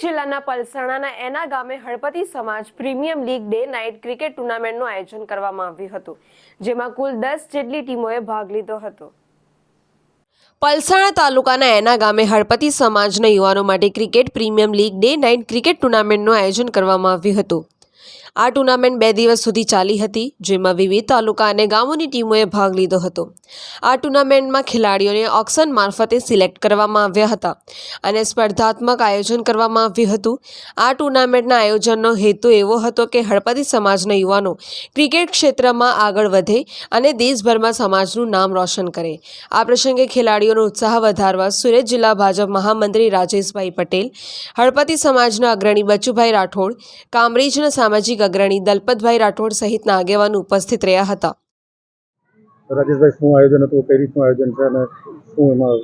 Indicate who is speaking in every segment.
Speaker 1: જિલ્લાના પલસાણાના એના ગામે હળપતિ સમાજ premium league day night cricket ટુર્નામેન્ટનું આયોજન કરવામાં આવ્યું હતું, જેમાં કુલ દસ જેટલી ટીમોએ ભાગ લીધો હતો. પલસાણા તાલુકાના એના ગામે હળપતિ સમાજના યુવાનો માટે cricket premium league day night cricket ટુર્નામેન્ટનું આયોજન કરવામાં આવ્યું હતું. આ ટુર્નામેન્ટ બે દિવસ સુધી ચાલી હતી, જેમાં વિવિધ તાલુકા અને ગામોની ટીમોએ ભાગ લીધો હતો. આ ટુર્નામેન્ટમાં ખેલાડીઓને ઓક્શન મારફતે સિલેક્ટ કરવામાં આવ્યા હતા અને સ્પર્ધાત્મક આયોજન કરવામાં આવ્યું હતું. આ ટુર્નામેન્ટના આયોજનનો હેતુ એવો હતો કે હળપતિ સમાજના યુવાનો ક્રિકેટ ક્ષેત્રમાં આગળ વધે અને દેશભરમાં સમાજનું નામ રોશન કરે. આ પ્રસંગે ખેલાડીઓનો ઉત્સાહ વધારવા સુરત જિલ્લા ભાજપ મહામંત્રી રાજેશભાઈ પટેલ હળપતિ સમાજના અગ્રણી બચુભાઈ રાઠોડ, કામરેજના સામાજિક અગ્રણી દલપતભાઈ રાઠોડ સહિતના આગેવાન ઉપસ્થિત રહ્યા હતા.
Speaker 2: રાજેશભાઈ શું આયોજન હતું? કઈ રીતનું આયોજન છે અને શું એમાં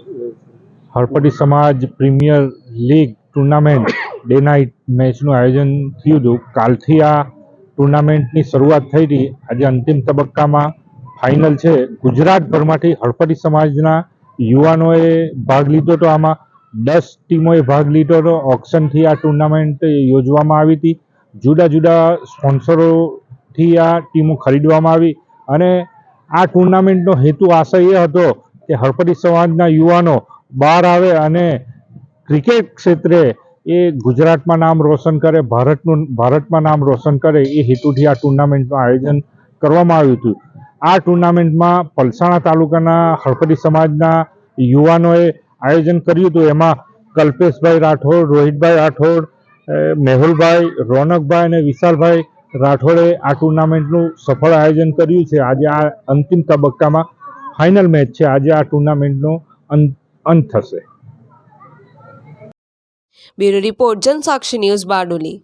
Speaker 3: હળપટી સમાજ premier league tournament day night મેચનું આયોજન થયું હતું. કાલથી આ ટુર્નામેન્ટની શરૂઆત થઈ હતી. આજે અંતિમ તબક્કામાં ફાઇનલ છે. ગુજરાતભરમાંથી હળપટી સમાજના યુવાનોએ ભાગ લીધો હતો. આમાં દસ ટીમોએ ભાગ લીધો હતો. ઓક્શનથી આ ટુર્નામેન્ટ યોજવામાં આવી હતી. જુદા જુદા સ્પોન્સરોથી આ ટીમો ખરીદવામાં આવી અને આ ટુર્નામેન્ટનો હેતુ આશય એ હતો કે હળપતિ સમાજના યુવાનો બહાર આવે અને ક્રિકેટ ક્ષેત્રે એ ગુજરાતમાં નામ રોશન કરે, ભારતનું, ભારતમાં નામ રોશન કરે એ હેતુથી આ ટુર્નામેન્ટનું આયોજન કરવામાં આવ્યું હતું. આ ટુર્નામેન્ટમાં પલસાણા તાલુકાના હળપતિ સમાજના યુવાનોએ આયોજન કર્યું હતું. એમાં કલ્પેશભાઈ રાઠોડ, રોહિતભાઈ રાઠોડ મેહુલભાઈ, રોનકભાઈ અને વિશાલભાઈ રાઠોડે આ ટુર્નામેન્ટનું સફળ આયોજન કર્યું છે. આજે આ અંતિમ તબક્કામાં ફાઇનલ મેચ છે. આજે આ ટુર્નામેન્ટનો અંત થશે.
Speaker 1: Bureau report Jansakshi news Bardoli.